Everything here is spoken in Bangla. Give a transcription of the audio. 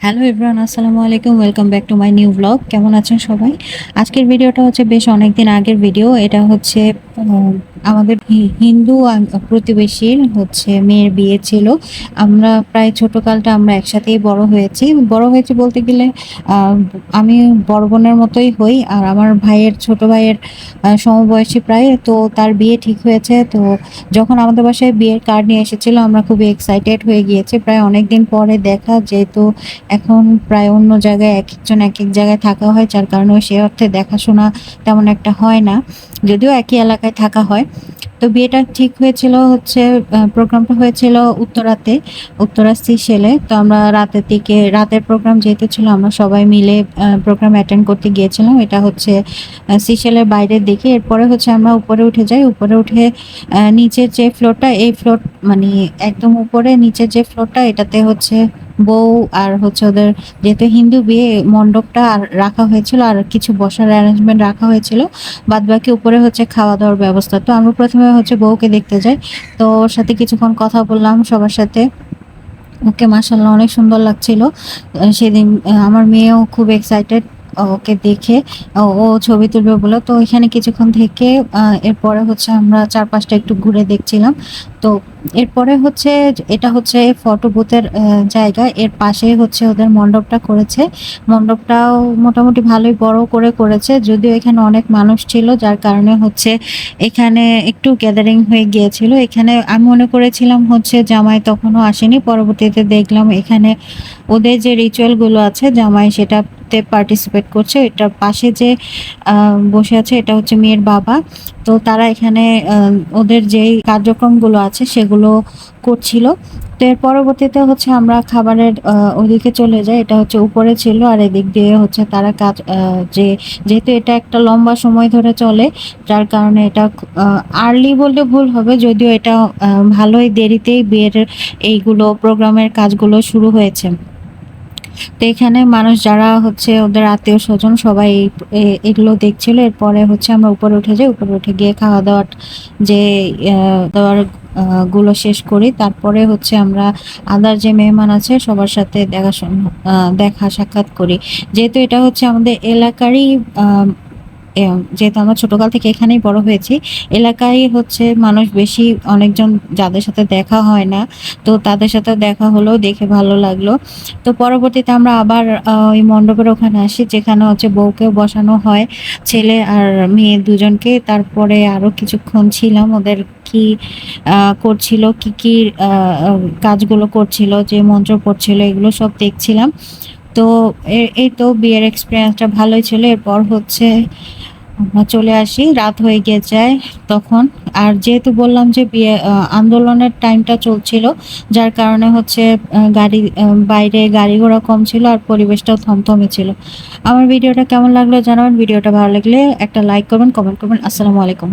হ্যালো ইব্রান আসসালামু আলাইকুম welcome back to my new blog কেমন আছেন সবাই? আজকের ভিডিওটা হচ্ছে বেশ অনেকদিন আগের ভিডিও এটা হচ্ছে আমাদের হিন্দু প্রতিবেশীর হচ্ছে মেয়ের বিয়ে ছিল। আমরা প্রায় ছোটকালটা আমরা একসাথেই বড় হয়েছি। বড় হয়েছি বলতে গেলে আমি বড় বোনের মতোই হই আর আমার ভাইয়ের ছোট ভাইয়ের সমবয়সী প্রায়। তো তার বিয়ে ঠিক হয়েছে। তো যখন আমাদের বাসায় বিয়ের কার্ড নিয়ে এসেছিল, আমরা খুবই এক্সাইটেড হয়ে গিয়েছি। প্রায় অনেক দিন পরে দেখা, যেহেতু এখন প্রায় অন্য জায়গায় এক একজন এক এক জায়গায় থাকা হয়, যার কারণে সে অর্থে দেখাশোনা তেমন একটা হয় না। যদিও একই এলাকায় থাকা হয়। তো বিয়েটা ঠিক হয়েছিল হচ্ছে প্রোগ্রামটা হয়েছিল উত্তরাতে, উত্তরা সিশেলে তো আমরা রাতের দিকে, রাতের প্রোগ্রাম যেহেতু ছিল, আমরা সবাই মিলে প্রোগ্রাম অ্যাটেন্ড করতে গিয়েছিলাম। এটা হচ্ছে সিশেলের বাইরের দিকে। এরপরে হচ্ছে আমরা উপরে উঠে যাই। উপরে উঠে নিচের যে ফ্লোরটা এই ফ্লোর মানে একদম উপরে নিচের যে ফ্লোরটা এটাতে হচ্ছে বউ আর হচ্ছে ওদের যেহেতু হিন্দু বিয়ে, মণ্ডপটা আর রাখা হয়েছিল আর কিছু বসার অ্যারেঞ্জমেন্ট রাখা হয়েছিল। বাদ বাকি উপরে হচ্ছে খাওয়া দাওয়ার ব্যবস্থা। তো আমরা প্রথমে হচ্ছে বউকে দেখতে যাই। তো ওর সাথে কিছুক্ষণ কথা বললাম সবার সাথে। ওকে মাসাল্লাহ অনেক সুন্দর লাগছিল। সেদিন, আমার মেয়েও খুব এক্সাইটেড ওকে দেখে। ও ছবি তুলবে বলে। তো এখানে কিছুক্ষণ থেকে এরপরে হচ্ছে আমরা চারপাশটা একটু ঘুরে দেখছিলাম। তো এরপরে হচ্ছে, এটা হচ্ছে ফটো বুথের জায়গা। এর পাশে হচ্ছে ওদের মণ্ডপটা করেছে। মণ্ডপটাও মোটামুটি ভালোই বড় করে করেছে। যদিও এখানে অনেক মানুষ ছিল, যার কারণে হচ্ছে এখানে একটু গ্যাদারিং হয়ে গিয়েছিল। এখানে আমি মনে করেছিলাম হচ্ছে জামাই তখনও আসেনি। পরবর্তীতে দেখলাম এখানে ওদের যে রিচুয়ালগুলো আছে, জামাই সেটাতে পার্টিসিপেট করছে। এটার পাশে যে বসে আছে, এটা হচ্ছে মেয়ের বাবা। তো তারা এখানে ওদের যেই কার্যক্রমগুলো আছে সেগুলো করছিল। তো এর পরবর্তীতে হচ্ছে আমরা খাবারের ওদিকে চলে যাই। এটা হচ্ছে উপরে ছিল আর এদিক দিয়ে হচ্ছে তারা কাজ যে যেহেতু এটা একটা লম্বা সময় ধরে চলে, যার কারণে এটা আর্লি বললে ভুল হবে। যদিও এটা ভালোই দেরিতেই বিয়ের এইগুলো, প্রোগ্রামের কাজগুলো শুরু হয়েছে। তো এখানে মানুষ যারা হচ্ছে ওদের আত্মীয় স্বজন সবাই এগুলো দেখছিল। এরপরে হচ্ছে আমরা উপরে উঠে যাই। উপরে উঠে গিয়ে খাওয়া দাওয়ার যে দাওয়ারগুলো শেষ করি। তারপরে হচ্ছে আমরা আদার যে মেহমান আছে সবার সাথে দেখা দেখা সাক্ষাৎ করি। যেহেতু এটা হচ্ছে আমাদের এলাকারই যেহেতু আমরা ছোটকাল থেকে এখানেই বড় হয়েছি, এলাকায় হচ্ছে মানুষ বেশি অনেকজন যাদের সাথে দেখা হয় না, তো তাদের সাথে দেখা হলো দেখে ভালো লাগল। তো পরবর্তীতে আমরা আবার ওই মণ্ডপের ওখানে আসি, যেখানে হচ্ছে বউকেও বসানো হয়, ছেলে আর মেয়ে দুজনকে। তারপরে আরও কিছুক্ষণ ছিলাম, ওদের কি করছিল, কি কি কাজগুলো করছিল, যে মন্ত্র পড়ছিল, এগুলো সব দেখছিলাম। তো এই তো বিয়ের এক্সপিরিয়েন্সটা ভালোই ছিল। এরপর হচ্ছে আমরা চলে আসি, রাত হয়ে গিয়ে যায় তখন। আর যেহেতু বললাম যে বিয়ে আন্দোলনের টাইমটা চলছিল, যার কারণে হচ্ছে গাড়ি বাইরে গাড়ি ঘোড়া কম ছিল আর পরিবেশটাও থমথমে ছিল। আমার ভিডিওটা কেমন লাগল জানাবেন। ভিডিওটা ভালো লাগলে একটা লাইক করবেন কমেন্ট করবেন। আসসালামু আলাইকুম।